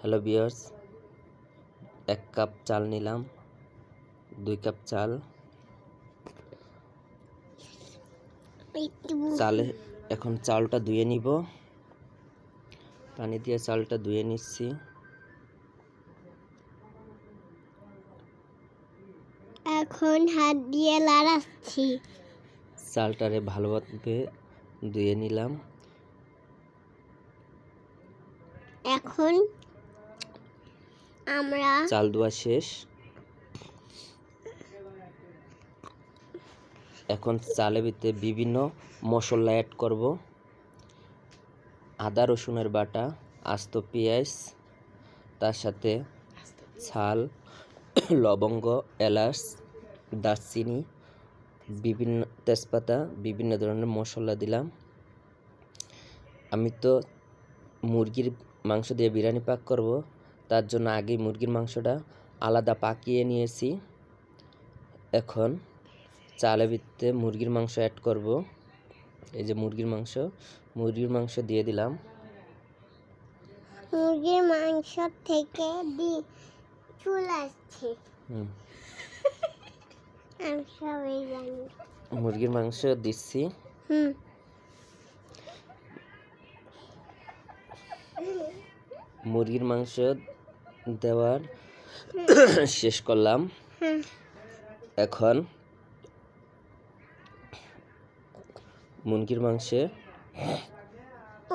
Hello বিয়ার্স এক cup চাল নিলাম দুই কাপ চাল। চালে এখন চালটা ধুয়ে নিব। পানি দিয়ে চালটা ধুয়ে নিচ্ছি। এখন হাত দিয়ে লাড়াচ্ছি চালটারে ভালোভাবে ধুয়ে নিলাম। এখন আমরা চাল ধোয়া শেষ। এখন চালের ভিতরে বিভিন্ন মশলা অ্যাড করব। আদা, রসুনের বাটা, আস্ত পেঁয়াজ, তার সাথে ছাল লবঙ্গ, এলাচ, দারচিনি, বিভিন্ন তেজপাতা, বিভিন্ন ধরনের মশলা দিলাম। আমি তো মুরগির মাংস দিয়ে বিরিয়ানি পাক করব। তার জন্য আগে মুরগির মাংসটা আলাদা পাকিয়ে নিয়েছি। এখন চালের ভিতরে মুরগির মাংস অ্যাড করব। এই যে মুরগির মাংস মুরগির মাংস দিয়ে দিলাম। মুরগির মাংস থেকে দি চুল আসছে। আমি সবাই জানি। মুরগির মাংস দিচ্ছি। হুম। মুরগির মাংস দেওয়ার শেষ করলাম। এখন মুরগির মাংসে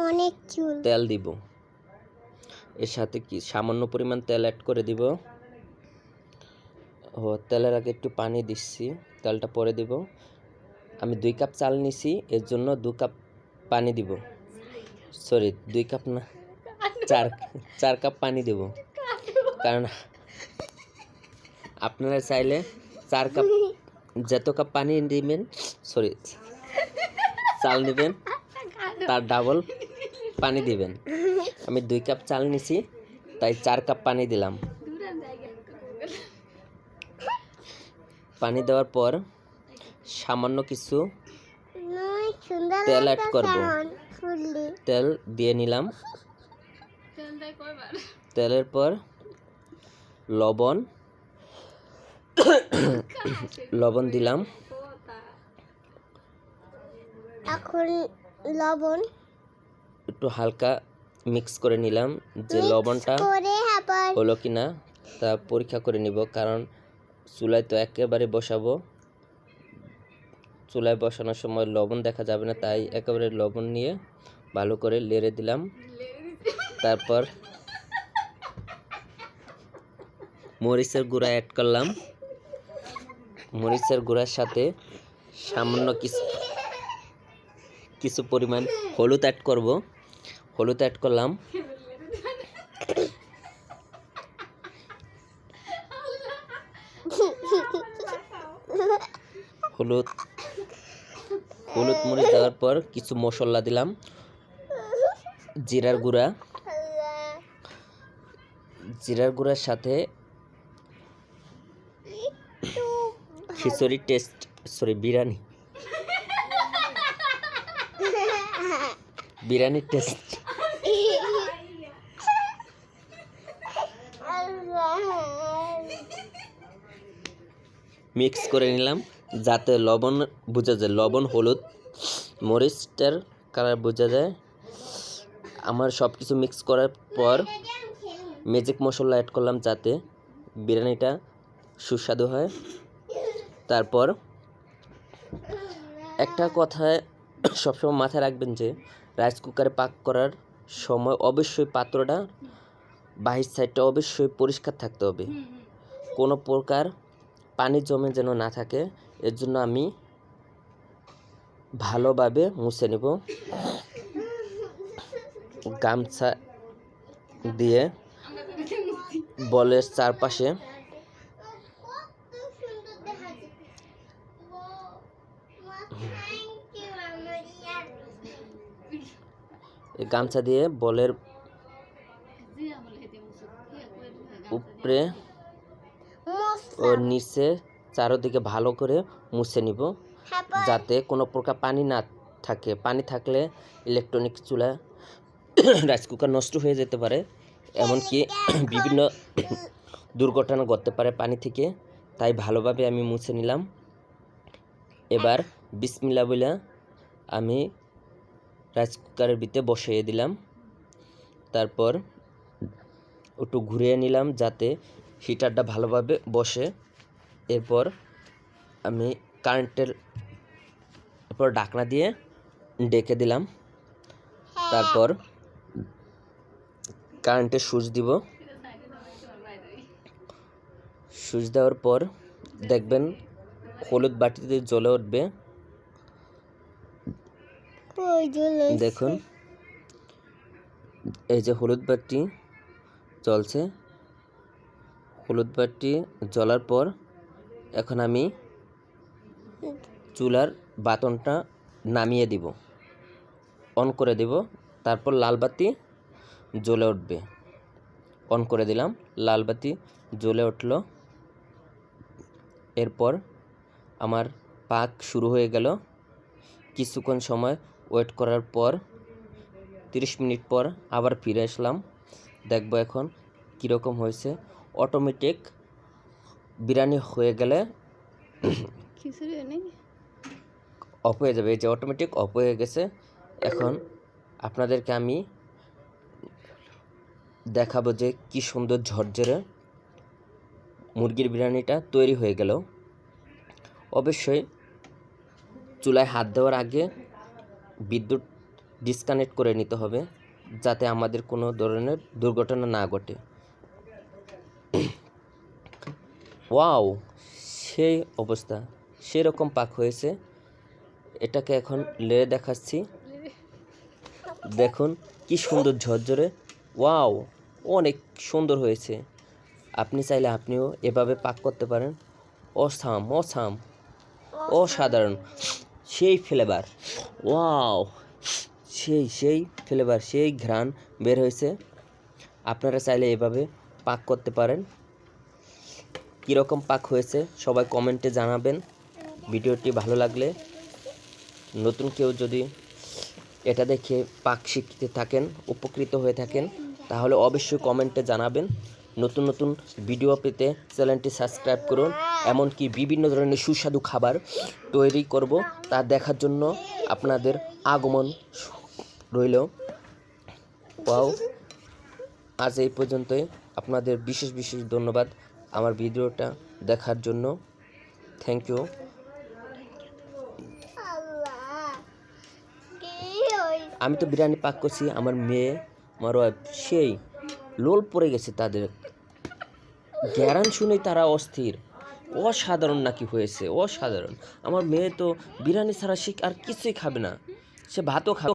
অনেক চুল। তেল দিব। এর সাথে কি সামান্য পরিমাণ তেল অ্যাড করে দিব। ও তেলের আগে একটু পানি দিচ্ছি তেলটা পরে দিব। আমি দুই কাপ চাল নিছি এর জন্য দু কাপ পানি দিব। সরি দুই কাপ না চার চার কাপ পানি দেব। কারণ আপনারা চাইলে চার কাপ, যত কাপ পানি দিবেন সরি চাল নেবেন, তার ডাবল পানি দিবেন। আমি দুই কাপ চাল নিছি, তাই চার কাপ পানি দিলাম। পানি দেওয়ার পর সামান্য কিছু তেল অ্যাড করব। তেল দিয়ে নিলাম। তেলের পর লবণ। লবণ দিলাম। এখন লবণ। একটু হালকা মিক্স করে নিলাম যে লবণটা হলো কি না তা পরীক্ষা করে নিব কারণ চুলায় তো একেবারে বসাবো। চুলায় বসানোর সময় লবণ দেখা যাবে না তাই একেবারে লবণ নিয়ে ভালো করে লেড়ে দিলাম। তারপর মরিচের গুঁড়া অ্যাড করলাম। মরিচের গুঁড়ার সাথে সামান্য কিছু কিছু পরিমাণ হলুদ অ্যাড করব। হলুদ অ্যাড করলাম। হলুদ হলুদ মরিচ দেওয়ার পর কিছু মশলা দিলাম। জিরার গুঁড়া। জিরার গুঁড়ার সাথে খিচুড়ি টেস্ট সরি বিরিয়ানি। বিরিয়ানির টেস্ট মিক্স করে নিলাম, যাতে লবণ বোঝা যায়, লবণ, হলুদ, মরিচটার কালার বোঝা যায়। আমার সব কিছু মিক্স করার পর ম্যাজিক মশলা অ্যাড করলাম যাতে বিরিয়ানিটা সুস্বাদু হয়। তারপর একটা কথায় সবসময় মাথায় রাখবেন যে রাইস কুকারে পাক করার সময় অবশ্যই পাত্রটা বাহির সাইডটা অবশ্যই পরিষ্কার থাকতে হবে। কোনো প্রকার পানি জমে যেন না থাকে এর জন্য আমি ভালোভাবে মুছে নেব। গামছা দিয়ে বলের চারপাশে গামছা দিয়ে বলের উপরে ও নিচে চারোদিকে ভালো করে মুছে নিব, যাতে কোনো প্রকার পানি না থাকে। পানি থাকলে ইলেকট্রনিক চুলা রাইস কুকার নষ্ট হয়ে যেতে পারে, এমনকি বিভিন্ন দুর্ঘটনা ঘটতে পারে পানি থেকে। তাই ভালোভাবে আমি মুছে নিলাম। এবার বিসমিল্লা বলে আমি রাইস কুকারের ভিতরে বসিয়ে দিলাম। তারপর একটু ঘুরিয়ে নিলাম যাতে হিটারটা ভালোভাবে বসে। এরপর আমি কারেন্টের উপর ঢাকনা দিয়ে ডেকে দিলাম। তারপর কারেন্টের সুইচ দিব। সুইচ দেওয়ার পর দেখবেন হলুদ বাটিতে জ্বলে উঠবে। দেখুন। এই যে হলুদ বাটি জ্বলছে। হলুদ বাটি জ্বলার পর এখন আমি চুলার বাতনটা নামিয়ে দিব। অন করে দিব। তারপর লাল বাতি জ্বলে উঠবে। অন করে দিলাম। লাল বাতি জ্বলে উঠল। এরপর আমার পাক শুরু হয়ে গেল। কিছুক্ষণ সময় ওয়েট করার পর তিরিশ মিনিট পর আবার ফিরে আসলাম। দেখব এখন কীরকম হয়েছে। অটোমেটিক বিরিয়ানি হয়ে গেলে অফ হয়ে যাবে। এই যে অটোমেটিক অফ হয়ে গেছে। এখন আপনাদেরকে আমি দেখাবো যে কি সুন্দর ঝরঝরে মুরগির বিরিয়ানিটা তৈরি হয়ে গেল। অবশ্যই চুলায় হাত দেওয়ার আগে বিদ্যুৎ ডিসকানেক্ট করে নিতে হবে যাতে আমাদের কোনো ধরনের দুর্ঘটনা না ঘটে। ওয়াও সেই অবস্থা সেরকম পাক হয়েছে। এটাকে এখন লেড়ে দেখাচ্ছি। দেখুন কি সুন্দর ঝরঝরে। ওয়াও অনেক সুন্দর হয়েছে। আপনি চাইলে আপনিও এভাবে পাক করতে পারেন। অসাম। অসাম। অসাধারণ। সেই ফ্লেভার। ওয়াও! সেই সেই ফ্লেভার, সেই ঘ্রাণ বের হয়েছে। আপনারা চাইলে এভাবে পাক করতে পারেন। কীরকম পাক হয়েছে সবাই কমেন্টে জানাবেন। ভিডিওটি ভালো লাগলে নতুন কেউ যদি এটা দেখে পাক শিখতে থাকেন, উপকৃত হয়ে থাকেন, তাহলে অবশ্যই কমেন্টে জানাবেন। নতুন নতুন ভিডিও পেতে চ্যানেলটি সাবস্ক্রাইব করুন। এমনকি বিভিন্ন ধরনের সুস্বাদু খাবার তৈরি করব। তা দেখার জন্য আপনাদের আগমন রইল। পাও আজ এই পর্যন্তই। আপনাদের বিশেষ বিশেষ ধন্যবাদ আমার ভিডিওটা দেখার জন্য। থ্যাংক ইউ আমি তো বিরিয়ানি পাক করছি, আমার মেয়ে, আমার সেই লোল পড়ে গেছে তাদের। গ্যারান শুনেই তারা অস্থির। অসাধারণ নাকি হয়েছে, অসাধারণ। আমার মেয়ে তো বিরিয়ানি ছাড়া শিখ আর কিছুই খাবে না। সে ভাতও খাবে।